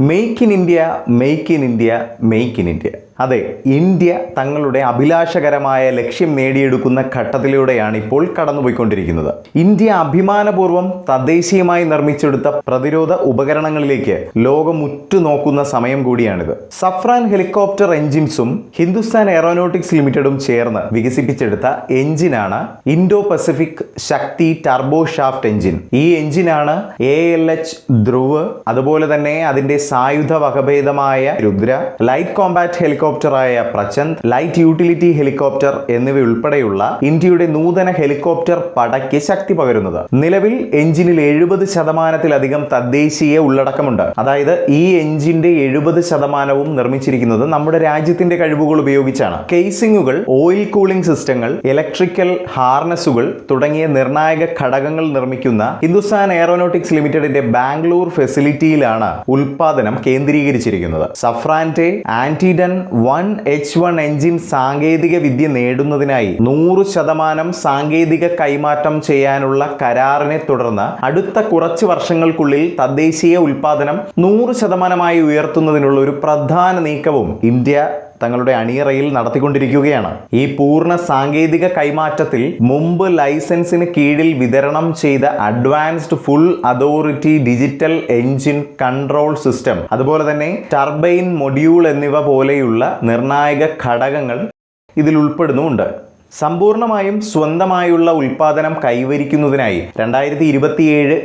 Make in India, make in India, make in India. അതെ India തങ്ങളുടെ അഭിലാഷകരമായ ലക്ഷ്യം നേടിയെടുക്കുന്ന ഘട്ടത്തിലൂടെയാണ് ഇപ്പോൾ കടന്നുപോയിക്കൊണ്ടിരിക്കുന്നത് ഇന്ത്യ അഭിമാനപൂർവ്വം തദ്ദേശീയമായി നിർമ്മിച്ചെടുത്ത പ്രതിരോധ ഉപകരണങ്ങളിലേക്ക് ലോകം ഉറ്റുനോക്കുന്ന സമയം കൂടിയാണിത് സഫ്രാൻ ഹെലികോപ്റ്റർ എഞ്ചിൻസും ഹിന്ദുസ്ഥാൻ എയറോനോട്ടിക്സ് ലിമിറ്റഡും ചേർന്ന് വികസിപ്പിച്ചെടുത്ത എഞ്ചിനാണ് Indo Pacific Shakti turbo shaft engine ഈ എഞ്ചിനാണ് എ എൽ എച്ച് ധ്രുവ് അതുപോലെ തന്നെ അതിന്റെ സായുധ വകഭേദമായ രുദ്ര ലൈറ്റ് കോമ്പാറ്റ് ഹെലികോപ്റ്റർ ഹെലികോപ്റ്ററായ പ്രചന്ദ് ലൈറ്റ് യൂട്ടിലിറ്റി ഹെലികോപ്റ്റർ എന്നിവയുൾപ്പെടെയുള്ള ഇന്ത്യയുടെ നൂതന ഹെലികോപ്റ്റർ പടയ്ക്ക് ശക്തി പകരുന്നത് നിലവിൽ എഞ്ചിനിൽ എഴുപത് ശതമാനത്തിലധികം തദ്ദേശീയ ഉള്ളടക്കമുണ്ട് അതായത് ഈ എഞ്ചിന്റെ എഴുപത് ശതമാനവും നിർമ്മിച്ചിരിക്കുന്നത് നമ്മുടെ രാജ്യത്തിന്റെ കഴിവുകൾ ഉപയോഗിച്ചാണ് കേസിംഗുകൾ ഓയിൽ കൂളിംഗ് സിസ്റ്റങ്ങൾ ഇലക്ട്രിക്കൽ ഹാർനസുകൾ തുടങ്ങിയ നിർണായക ഘടകങ്ങൾ നിർമ്മിക്കുന്ന ഹിന്ദുസ്ഥാൻ എയറോനോട്ടിക്സ് ലിമിറ്റഡിന്റെ ബാംഗ്ലൂർ ഫെസിലിറ്റിയിലാണ് ഉൽപാദനം കേന്ദ്രീകരിച്ചിരിക്കുന്നത് സഫ്രാൻറ്റെ Ardiden one H one engine സാങ്കേതിക വിദ്യ നേടുന്നതിനായി നൂറ് ശതമാനം സാങ്കേതിക കൈമാറ്റം ചെയ്യാനുള്ള കരാറിനെ തുടർന്ന് അടുത്ത കുറച്ച് വർഷങ്ങൾക്കുള്ളിൽ തദ്ദേശീയ ഉൽപാദനം നൂറ് ശതമാനമായി ഉയർത്തുന്നതിനുള്ള ഒരു പ്രധാന നീക്കവും ഇന്ത്യ തങ്ങളുടെ അണിയറയിൽ നടത്തിക്കൊണ്ടിരിക്കുകയാണ് ഈ പൂർണ്ണ സാങ്കേതിക കൈമാറ്റത്തിൽ മുമ്പ് ലൈസൻസിന് കീഴിൽ വിതരണം ചെയ്ത advanced full authority digital engine control system അതുപോലെ തന്നെ ടർബൈൻ മൊഡ്യൂൾ എന്നിവ പോലെയുള്ള നിർണായക ഘടകങ്ങൾ ഇതിൽ ഉൾപ്പെടുന്നുമുണ്ട് സമ്പൂർണമായും സ്വന്തമായുള്ള ഉൽപാദനം കൈവരിക്കുന്നതിനായി രണ്ടായിരത്തി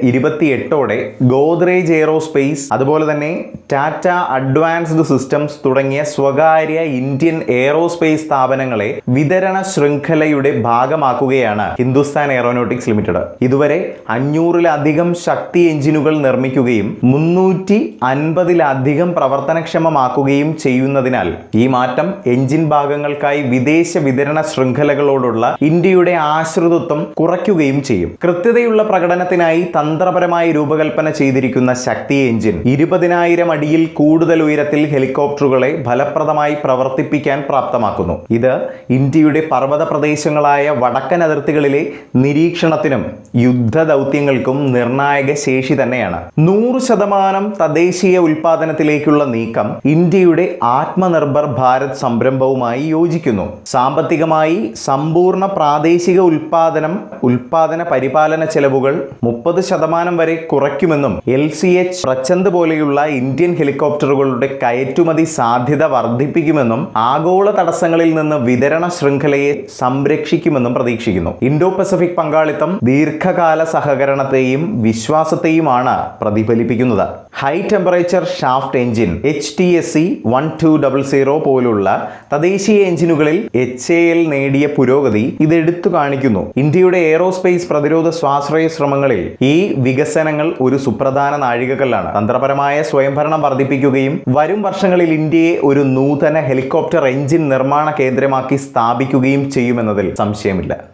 ഇരുപത്തിയേഴ് എട്ടോടെ ഗോദ്രേജ് എയ്റോസ്പേസ് അതുപോലെ തന്നെ ടാറ്റ അഡ്വാൻസ്ഡ് സിസ്റ്റംസ് തുടങ്ങിയ സ്വകാര്യ ഇന്ത്യൻ എയറോസ്പേസ് സ്ഥാപനങ്ങളെ വിതരണ ശൃംഖലയുടെ ഭാഗമാക്കുകയാണ് ഹിന്ദുസ്ഥാൻ എയറോനോട്ടിക്സ് ലിമിറ്റഡ് ഇതുവരെ അഞ്ഞൂറിലധികം ശക്തി എഞ്ചിനുകൾ നിർമ്മിക്കുകയും മുന്നൂറ്റി അൻപതിലധികം പ്രവർത്തനക്ഷമമാക്കുകയും ചെയ്യുന്നതിനാൽ ഈ മാറ്റം എഞ്ചിൻ ഭാഗങ്ങൾക്കായി വിദേശ വിതരണ ശൃംഖല മേഖലകളോടുള്ള ഇന്ത്യയുടെ ആശ്രിതത്വം കുറയ്ക്കുകയും ചെയ്യും കൃത്യതയുള്ള പ്രകടനത്തിനായി തന്ത്രപരമായി രൂപകൽപ്പന ചെയ്തിരിക്കുന്ന ശക്തി എഞ്ചിൻ ഇരുപതിനായിരം അടിയിൽ കൂടുതൽ ഉയരത്തിൽ ഹെലികോപ്റ്ററുകളെ ഫലപ്രദമായി പ്രവർത്തിപ്പിക്കാൻ പ്രാപ്തമാക്കുന്നു ഇത് ഇന്ത്യയുടെ പർവ്വത പ്രദേശങ്ങളായ വടക്കൻ അതിർത്തികളിലെ നിരീക്ഷണത്തിനും യുദ്ധ ദൗത്യങ്ങൾക്കും നിർണായക ശേഷി തന്നെയാണ് നൂറ് ശതമാനം തദ്ദേശീയ ഉൽപാദനത്തിലേക്കുള്ള നീക്കം ഇന്ത്യയുടെ ആത്മനിർഭർ ഭാരത് സംരംഭവുമായി യോജിക്കുന്നു സാമ്പത്തികമായി സമ്പൂർണ്ണ പ്രാദേശിക ഉൽപാദനം ഉൽപാദന പരിപാലന ചെലവുകൾ മുപ്പത് ശതമാനം വരെ കുറയ്ക്കുമെന്നും എൽ സി എച്ച് പ്രച്ചന്ത് പോലെയുള്ള ഇന്ത്യൻ ഹെലികോപ്റ്ററുകളുടെ കയറ്റുമതി സാധ്യത വർദ്ധിപ്പിക്കുമെന്നും ആഗോള തടസ്സങ്ങളിൽ നിന്ന് വിതരണ ശൃംഖലയെ സംരക്ഷിക്കുമെന്നും പ്രതീക്ഷിക്കുന്നു ഇൻഡോ പസഫിക് പങ്കാളിത്തം ദീർഘകാല സഹകരണത്തെയും വിശ്വാസത്തെയുമാണ് പ്രതിഫലിപ്പിക്കുന്നത് high temperature shaft engine H T S C one two double zero പോലുള്ള തദ്ദേശീയ എഞ്ചിനുകളിൽ എച്ച് എ എൽ നേടിയ പുരോഗതി ഇത് എടുത്തു കാണിക്കുന്നു ഇന്ത്യയുടെ എയറോസ്പേസ് പ്രതിരോധ സ്വാശ്രയ ശ്രമങ്ങളിൽ ഈ വികസനങ്ങൾ ഒരു സുപ്രധാന നാഴികക്കല്ലാണ് തന്ത്രപരമായ സ്വയംഭരണം വർദ്ധിപ്പിക്കുകയും വരും വർഷങ്ങളിൽ ഇന്ത്യയെ ഒരു നൂതന ഹെലികോപ്റ്റർ എഞ്ചിൻ നിർമ്മാണ കേന്ദ്രമാക്കി സ്ഥാപിക്കുകയും ചെയ്യുമെന്നതിൽ സംശയമില്ല